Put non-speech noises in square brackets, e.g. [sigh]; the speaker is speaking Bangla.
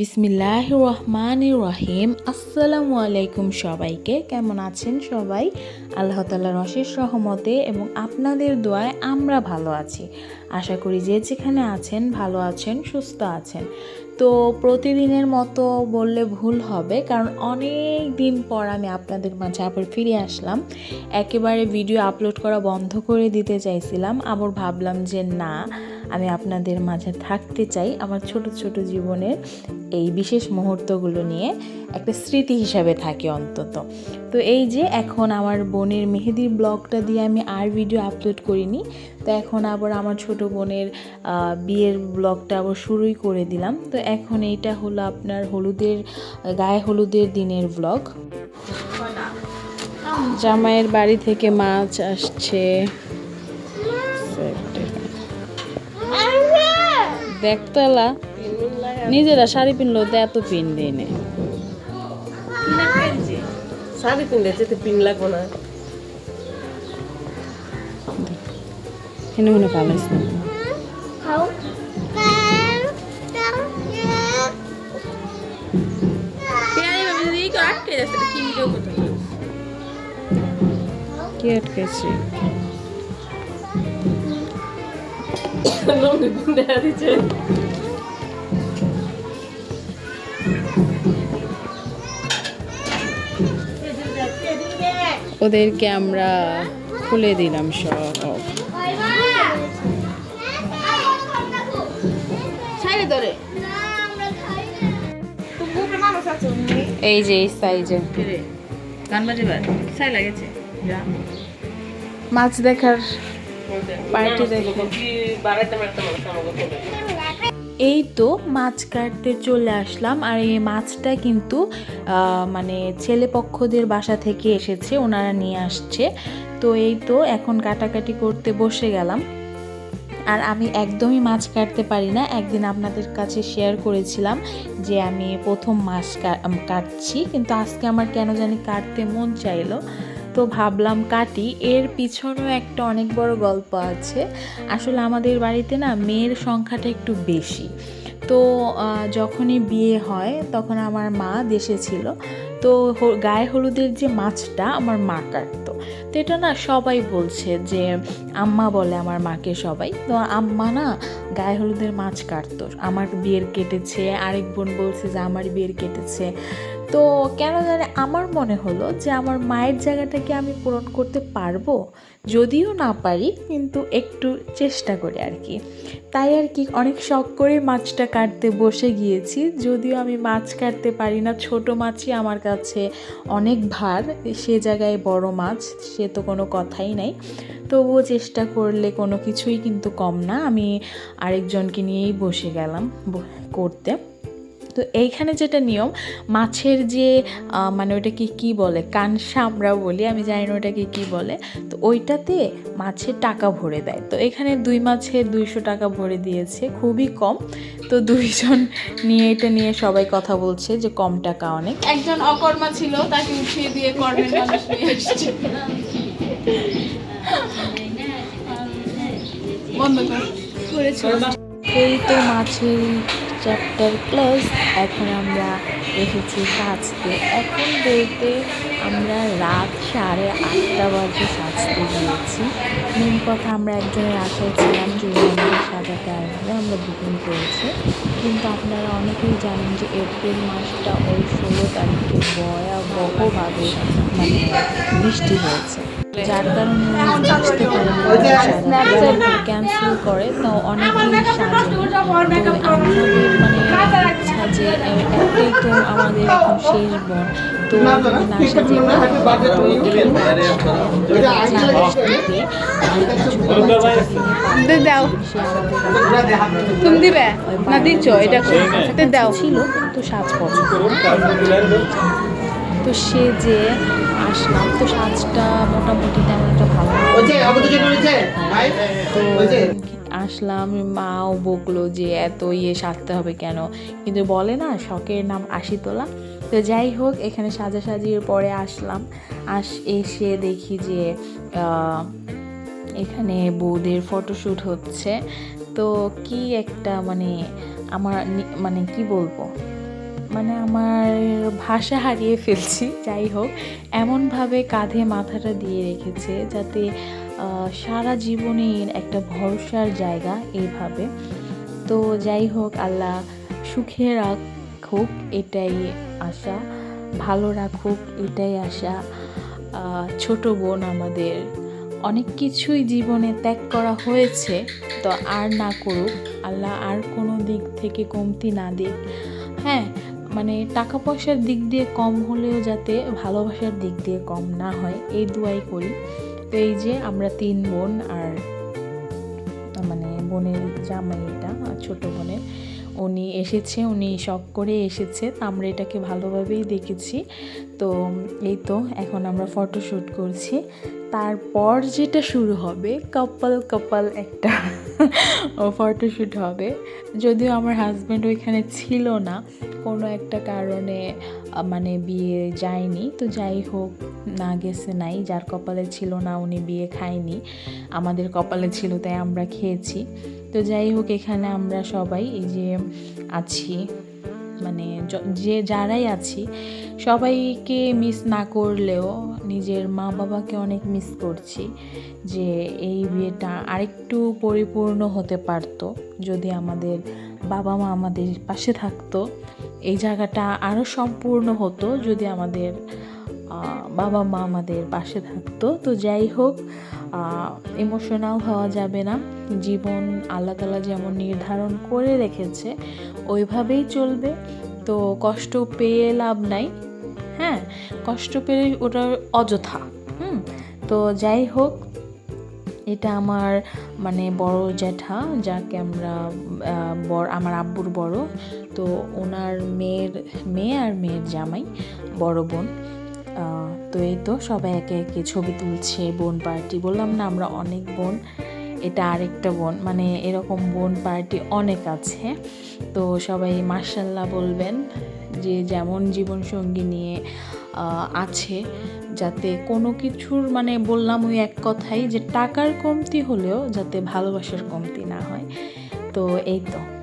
বিসমিল্লাহ রহমান রহিম আসসালামু আলাইকুম সবাইকে। কেমন আছেন সবাই? আল্লাহ তালার অশেষ রহমতে এবং আপনাদের দোয়ায় আমরা ভালো আছি। আশা করি যে যেখানে আছেন, ভালো আছেন, সুস্থ আছেন। তো প্রতিদিনের মতো বললে ভুল হবে, কারণ অনেক দিন পর আমি আপনাদের মাঝে আবার ফিরে আসলাম। একেবারে ভিডিও আপলোড করা বন্ধ করে দিতে চাইছিলাম, আবার ভাবলাম যে না আমি আপনাদের মাঝে থাকতে চাই আমার ছোট ছোট জীবনের এই বিশেষ মুহূর্তগুলো নিয়ে একটা স্মৃতি হিসাবে থাকে অন্তত। তো এই যে এখন আমার বোনের মেহেদির ব্লগটা দিয়ে আমি আর ভিডিও আপলোড করিনি, তো এখন আবার আমার ছোট বোনের বিয়ের ব্লগটা আবার শুরুই করে দিলাম। তো এখন এইটা হলো আপনার হলুদের, গায়ে হলুদের দিনের ব্লগ জামাইয়ের বাড়ি থেকে মাছ আসছে। দেখতলা নিজেরা শাড়ি পিনলো তো এত পিন দিই নে শাড়ি কিনলে যেতে পিন লাগবো না। হেনে হেনে পালাইস না। কি আটকেছি? লঙ্গি দিচ্ছে ওদেরকে আমরা খুলে দিলাম সব। এই যে এই সাইজে। মাছ দেখার পার্টি দেখে। এই তো মাছ কাটতে চলে আসলাম আর এই মাছটা কিন্তু মানে ছেলে পক্ষদের বাসা থেকে এসেছে, ওনারা নিয়ে আসছে। তো এই তো এখন কাটাকাটি করতে বসে গেলাম। আর আমি একদমই মাছ কাটতে পারি না। একদিন আপনাদের কাছে শেয়ার করেছিলাম যে আমি প্রথম মাছ কাটছি। কিন্তু আজকে আমার কেন জানি কাটতে মন চাইলো। তো ভাবলাম কাটি। এর পিছনেও একটা অনেক বড় গল্প আছে। আসলে আমাদের বাড়িতে না মেয়ের সংখ্যাটা একটু বেশি। তো যখনই বিয়ে হয় তখন আমার মা দেশে ছিল। তো গায়ে হলুদের যে মাছটা আমার মা কাটতো। তো এটা না সবাই বলছে যে, আম্মা বলে আমার মাকে সবাই। তো আম্মা না গায়ে হলুদের মাছ কাটতো। আমার বিয়ের কেটেছে, আরেক বোন বলছে যে আমার বিয়ের কেটেছে। তো কেন জানে আমার মনে হলো যে আমার মায়ের জায়গাটাকে আমি পূরণ করতে পারব, যদিও না পারি, কিন্তু একটু চেষ্টা করি আর কি। তাই আর কি অনেক শখ করে মাছটা কাটতে বসে গিয়েছি, যদিও আমি মাছ কাটতে পারি না, ছোট মাছই আমার কাছে অনেক ভার, সে জায়গায় বড় মাছ, সে তো কোনো কথাই নাই। তবুও চেষ্টা করলে কোনো কিছুই কিন্তু কম না, আমি আরেকজনকে নিয়েই বসে গেলাম করতে। তো এইখানে যেটা নিয়ম, মাছের যে মানে ওটাকে কি বলে কানসা আমরা বলি, আমি জানি না ওটাকে কি বলে, তো ওইটাতে মাছের টাকা ভরে দেয়। তো এখানে দুই মাছে দুইশো টাকা ভরে দিয়েছে, খুবই কম। তো দুইজন নিয়ে, এটা নিয়ে সবাই কথা বলছে যে কম টাকা অনেক। একজন অকর্মা ছিল, তাকে উঠিয়ে দিয়ে কর্মের মানুষ নিয়ে এসেছে। বন্ধ এই তো মাছের চ্যাপ্টার ক্লোজ এখন আমরা এসেছি সাজতে। এখন বলতে আমরা রাত সাড়ে আটটা বাজে সাজতে গিয়েছি। মেন কথা আমরা একজনের আশায় ছিলাম যে আমাদের সাজাতে আসবে আমরা বুকিং করেছি। কিন্তু আপনারা অনেকেই জানেন যে এপ্রিল মাসটা ওই ষোলো তারিখে ভয়াবহভাবে মানে বৃষ্টি হয়েছে। যার কারণে বুঝতে পারেন ক্যান্সেল করে তো অনেকেই সাজেনি তো আমাদের মানে একটাই তো আমাদের [laughs] এখন শেষ বোন তো না সাজে তো এখানে আসতে আর কিছু দে দাও। তুমি দিবে? না দিচ্ছ? এটা এটা দাও। ছিল কিন্তু সাজ পছন্দ তো সে যে আসলাম তো সাজটা মোটামুটি তেমন একটা ভালো তো আসলাম মাও বকলো যে এত ইয়ে সাজতে হবে কেন? কিন্তু বলে না শখের নাম আশি তোলা তো যাই হোক এখানে সাজাসাজির পরে আসলাম। আস এসে দেখি যে আহ, এখানে বৌদের ফটোশ্যুট হচ্ছে। তো কি একটা মানে আমার মানে কি বলব? মানে আমার ভাষা হারিয়ে ফেলছি, যাই হোক। এমনভাবে কাঁধে মাথাটা দিয়ে রেখেছে যাতে সারা জীবনের একটা ভরসার জায়গা এইভাবে তো যাই হোক, আল্লাহ সুখে রাখুক, এটাই আশা। ভালো রাখুক, এটাই আশা। ছোট বোন আমাদের। অনেক কিছুই জীবনে ত্যাগ করা হয়েছে, তো আর না করুক। আল্লাহ আর কোনো দিক থেকে কমতি না দিক। হ্যাঁ মানে টাকা পয়সার দিক দিয়ে কম হলেও যাতে ভালোবাসার দিক দিয়ে কম না হয়, এই দুয়াই করি। তো এই যে আমরা তিন বোন আর মানে বোনের জামাই এটা ছোট বোনের। উনি এসেছে, উনি শখ করে এসেছে, তো আমরা এটাকে ভালোভাবেই দেখেছি। তো এই তো, এখন আমরা ফটোশ্যুট করছি। তারপর যেটা শুরু হবে, কপাল কপাল একটা [laughs] ফটোশ্যুট হবে। যদিও আমার হাজব্যান্ড ওইখানে ছিল না, কোনো একটা কারণে মানে বিয়ে যায়নি। তো যাই হোক, না গেছে, নাই। যার কপালে ছিল না, উনি বিয়ে খায়নি। আমাদের কপালে ছিল, তাই আমরা খেয়েছি। তো যাই হোক, এখানে আমরা সবাই এই যে আছি। মানে যে যারাই আছি, সবাইকে মিস না করলেও নিজের মা বাবাকে অনেক মিস করছি যে এই বিয়েটা আরেকটু পরিপূর্ণ হতে পারতো। যদি আমাদের বাবা মা আমাদের পাশে থাকতো, এই জায়গাটা আরও সম্পূর্ণ হতো। যদি আমাদের বাবা মা আমাদের পাশে থাকতো। তো যাই হোক ইমোশনাল হওয়া যাবে না। জীবন আল্লাহ তালা যেমন নির্ধারণ করে রেখেছে, ওইভাবেই চলবে। তো কষ্ট পেয়ে লাভ নাই। হ্যাঁ কষ্ট পেলে ওটা অযথা। হুম, তো যাই হোক, এটা আমার মানে বড় জ্যাঠা, যাকে আমরা বড় আমার আব্বুর বড়। তো ওনার মেয়ের, মেয়ে আর মেয়ের জামাই, বড় বোন। তো এই তো সবাই একে একে ছবি তুলছে, বোন পার্টি, বললাম না আমরা অনেক বোন, এটা আরেকটা বোন মানে এরকম বোন পার্টি অনেক আছে। তো সবাই মার্শাল্লাহ বলবেন যে যেমন জীবনসঙ্গী নিয়ে আছে, যাতে কোনো কিছুর মানে বললাম ওই এক কথাই যে টাকার কমতি হলেও যাতে ভালোবাসার কমতি না হয়। তো এই তো তো।